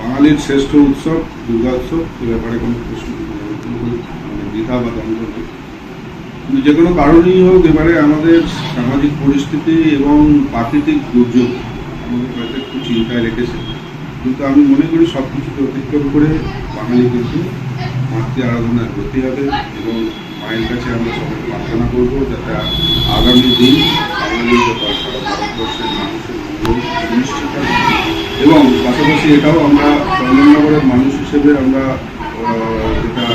বাঙালির শ্রেষ্ঠ উৎসব দুর্গা উৎসব এ ব্যাপারে কোনো প্রশ্ন মানে দ্বিধা বা দ্বন্দ্ব নেই। কিন্তু যে কোনো কারণেই হোক, এবারে আমাদের সামাজিক পরিস্থিতি এবং প্রাকৃতিক দুর্যোগ আমাদের হয়তো একটু চিন্তায় রেখেছে। কিন্তু আমি মনে করি সব কিছুকে অতিক্রম করে বাঙালি কিন্তু মাতৃ আরাধনায় ব্রতী হবে এবং মায়ের কাছে আমরা সবাই প্রার্থনা করব যাতে আগামী দিন বাঙালি ভারতবর্ষের মানুষের মঙ্গল হয়। এবং পাশাপাশি এটাও আমরা চন্দননগরের মানুষ হিসেবে আমরা যেটা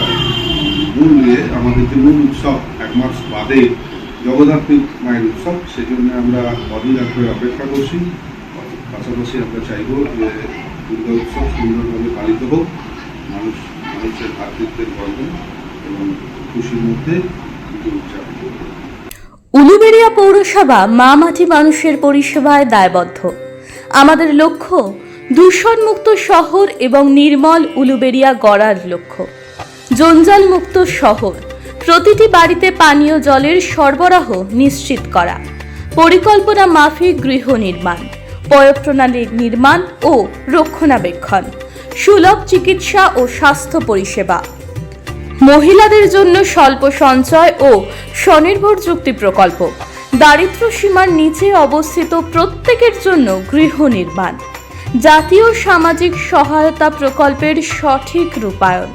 মূল ইয়ে আমাদের যে মূল উৎসব এক মাস বাদে জগদ্ধাত্রী মায়ের উৎসব সেই জন্য আমরা অধীর আগ্রহে অপেক্ষা করছি। পাশাপাশি আমরা চাইব যে দুর্গা উৎসব সুন্দরভাবে পালিত হোক, মানুষ, মানুষের ভাতৃত্বের গর্ব এবং খুশির মধ্যে উলুবেড়িয়া পৌরসভা মা মাটি মানুষের পরিষেবায় দায়বদ্ধ। আমাদের লক্ষ্য দূষণমুক্ত শহর এবং নির্মল উলুবেড়িয়া গড়ার লক্ষ্য। জঞ্জালমুক্ত শহর, প্রতিটি বাড়িতে পানীয় জলের সরবরাহ নিশ্চিত করা, পরিকল্পনা মাফিক গৃহ নির্মাণ পয়ঃপ্রণালীর নির্মাণ ও রক্ষণাবেক্ষণ, সুলভ চিকিৎসা ও স্বাস্থ্য পরিষেবা। মহিলাদের জন্য স্বল্প সঞ্চয় ও স্বনির্ভর চুক্তি প্রকল্প দারিদ্র সীমার নিচে অবস্থিত প্রত্যেকের জন্য গৃহ নির্মাণ, জাতীয় সামাজিক সহায়তা প্রকল্পের সঠিক রূপায়ণ,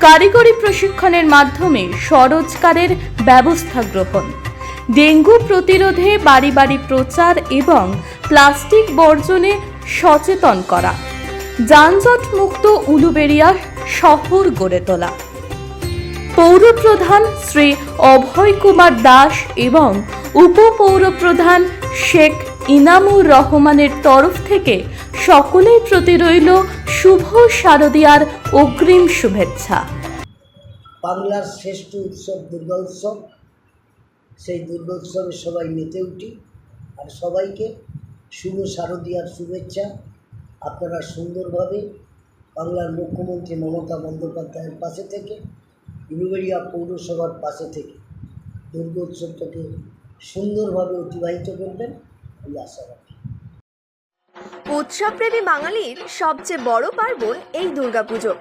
কারিগরি প্রশিক্ষণের মাধ্যমে স্বরোজগারের ব্যবস্থা গ্রহণ, ডেঙ্গু প্রতিরোধে বাড়ি বাড়ি প্রচার এবং প্লাস্টিক বর্জনে সচেতন করা যানজট মুক্ত উলুবেড়িয়া শহর গড়ে তোলা। পৌরপ্রধান শ্রী অভয় কুমার দাস এবং উপপৌরপ্রধান শেখ ইনামুর রহমানের তরফ থেকে সকলের প্রতি রইল শুভ শারদিয়ার অগ্রিম শুভেচ্ছা। বাংলার শ্রেষ্ঠ উৎসব দুর্গা উৎসব সেই দুর্গা উৎসবে সবাই মেতে উঠি আর সবাইকে শুভ শারদীয়ার শুভেচ্ছা। আপনারা সুন্দরভাবে বাংলার মুখ্যমন্ত্রী মমতা বন্দ্যোপাধ্যায়ের পাশে থেকে উলুবেড়িয়া পৌরসভার পাশে থেকে দুর্গা উৎসবটাকে সুন্দরভাবে অতিবাহিত করবেন এই আশা রাখি উৎসবপ্রেমী বাঙালির সবচেয়ে বড় পার্বণ এই দুর্গাপুজো,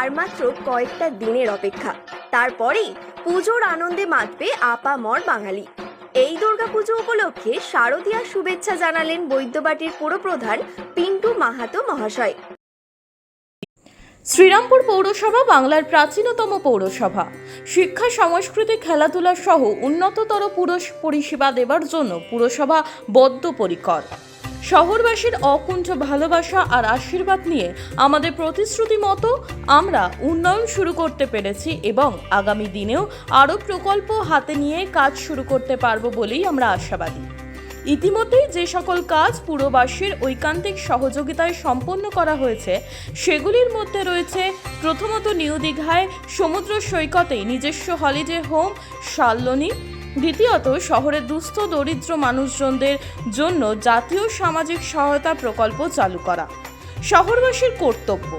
আর মাত্র কয়েকটা দিনের অপেক্ষা। তারপরেই পুজোর আনন্দে মাতবে আপামর বাঙালি। এই দুর্গাপুজো উপলক্ষে শারদীয়া শুভেচ্ছা জানালেন বৈদ্যবাটির পুরপ্রধান পিন্টু মাহাতো মহাশয়। শ্রীরামপুর পৌরসভা বাংলার প্রাচীনতম পৌরসভা। শিক্ষা, সংস্কৃতি, খেলাধুলা সহ উন্নততর পুরুষ পরিষেবা দেবার জন্য পুরসভা বদ্ধপরিকর। শহরবাসীর অকুণ্ঠ ভালোবাসা আর আশীর্বাদ নিয়ে আমাদের প্রতিশ্রুতি মতো আমরা উন্নয়ন শুরু করতে পেরেছি এবং আগামী দিনেও আরও প্রকল্প হাতে নিয়ে কাজ শুরু করতে পারব বলেই আমরা আশাবাদী। ইতিমধ্যেই যে সকল কাজ পুরবাসীর ঐকান্তিক সহযোগিতায় সম্পন্ন করা হয়েছে, সেগুলির মধ্যে রয়েছে প্রথমত নিউ দীঘায় সমুদ্র সৈকতে নিজস্ব হলিডে হোম শাল্লনি দ্বিতীয়ত, শহরের দুস্থ দরিদ্র মানুষজনদের জন্য জাতীয় সামাজিক সহায়তা প্রকল্প চালু করা। শহরবাসীর কর্তব্য,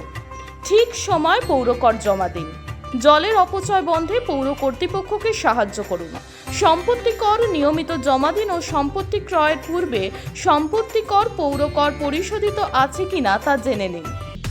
ঠিক সময় পৌরকর জমা দিন। জলের অপচয় বন্ধে পৌর কর্তৃপক্ষকে সাহায্য করুন। সম্পত্তি কর নিয়মিত জমা দিন ও সম্পত্তি ক্রয়ের পূর্বে সম্পত্তি কর পৌর কর পরিশোধিত আছে কিনা তা জেনে নিন।